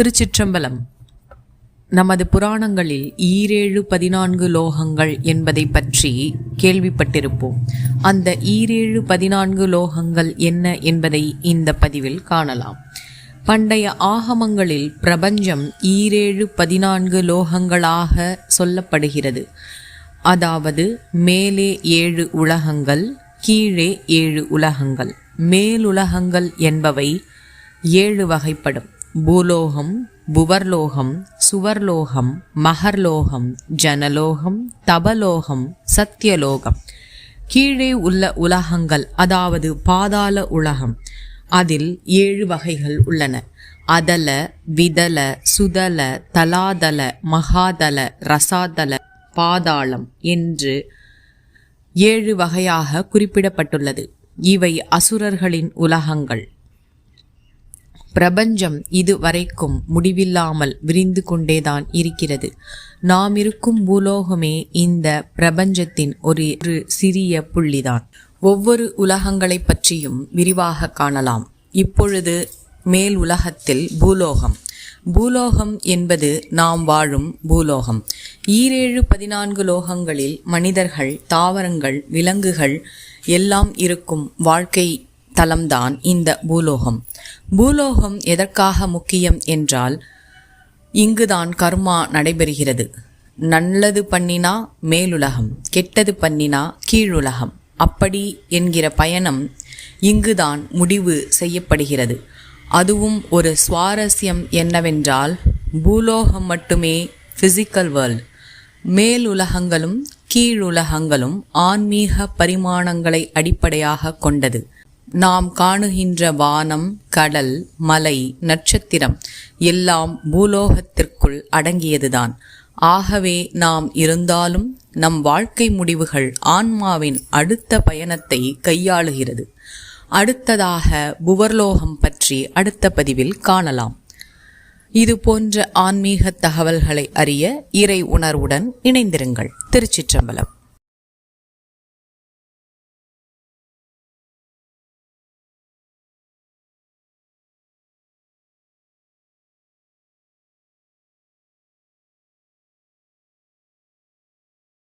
திருச்சிற்றம்பலம். நமது புராணங்களில் ஈரேழு பதினான்கு லோகங்கள் என்பதை பற்றி கேள்விப்பட்டிருப்போம். அந்த ஈரேழு பதினான்கு லோகங்கள் என்ன என்பதை இந்த பதிவில் காணலாம். பண்டைய ஆகமங்களில் பிரபஞ்சம் ஈரேழு பதினான்கு லோகங்களாக சொல்லப்படுகிறது. அதாவது மேலே ஏழு உலகங்கள் கீழே ஏழு உலகங்கள். மேலுலகங்கள் என்பவை ஏழு வகைப்படும். பூலோகம் புவர்லோகம் சுவர்லோகம் மகர்லோகம் ஜனலோகம் தபலோகம் சத்தியலோகம். கீழே உள்ள உலகங்கள் அதாவது பாதாள உலகம் அதில் ஏழு வகைகள் உள்ளன. அதல விதல சுதல தலாதல மகாதல ரசாதல பாதாளம் என்று ஏழு வகையாக குறிப்பிடப்பட்டுள்ளது. இவை அசுரர்களின் உலகங்கள். பிரபஞ்சம் இதுவரைக்கும் முடிவில்லாமல் விரிந்து கொண்டேதான் இருக்கிறது. நாம் இருக்கும் பூலோகமே இந்த பிரபஞ்சத்தின் ஒரு ஒரு சிறிய புள்ளிதான். ஒவ்வொரு உலகங்களை பற்றியும் விரிவாக காணலாம். இப்பொழுது மேல் உலகத்தில் பூலோகம். பூலோகம் என்பது நாம் வாழும் பூலோகம். ஈரேழு பதினான்கு லோகங்களில் மனிதர்கள் தாவரங்கள் விலங்குகள் எல்லாம் இருக்கும் வாழ்க்கை தலம்தான் இந்த பூலோகம். பூலோகம் எதற்காக முக்கியம் என்றால் இங்குதான் கர்மா நடைபெறுகிறது. நல்லது பண்ணினா மேலுலகம் கெட்டது பண்ணினா கீழுலகம். அப்படி என்கிற பயணம் இங்குதான் முடிவு செய்யப்படுகிறது. அதுவும் ஒரு சுவாரஸ்யம் என்னவென்றால் பூலோகம் மட்டுமே ஃபிசிக்கல் வேர்ல்ட் மேலுலகங்களும் கீழுலகங்களும் ஆன்மீக பரிமாணங்களை அடிப்படையாக கொண்டது. நாம் காணுகின்ற வானம் கடல் மலை நட்சத்திரம் எல்லாம் பூலோகத்திற்குள் அடங்கியதுதான். ஆகவே நாம் இருந்தாலும் நம் வாழ்க்கை முடிவுகள் ஆன்மாவின் அடுத்த பயணத்தை கையாளுகிறது. அடுத்ததாக புவர்லோகம் பற்றி அடுத்த பதிவில் காணலாம். இது போன்ற ஆன்மீக தகவல்களை அறிய இறை உணர்வுடன் இணைந்திருங்கள். திருச்சிற்றம்பலம்.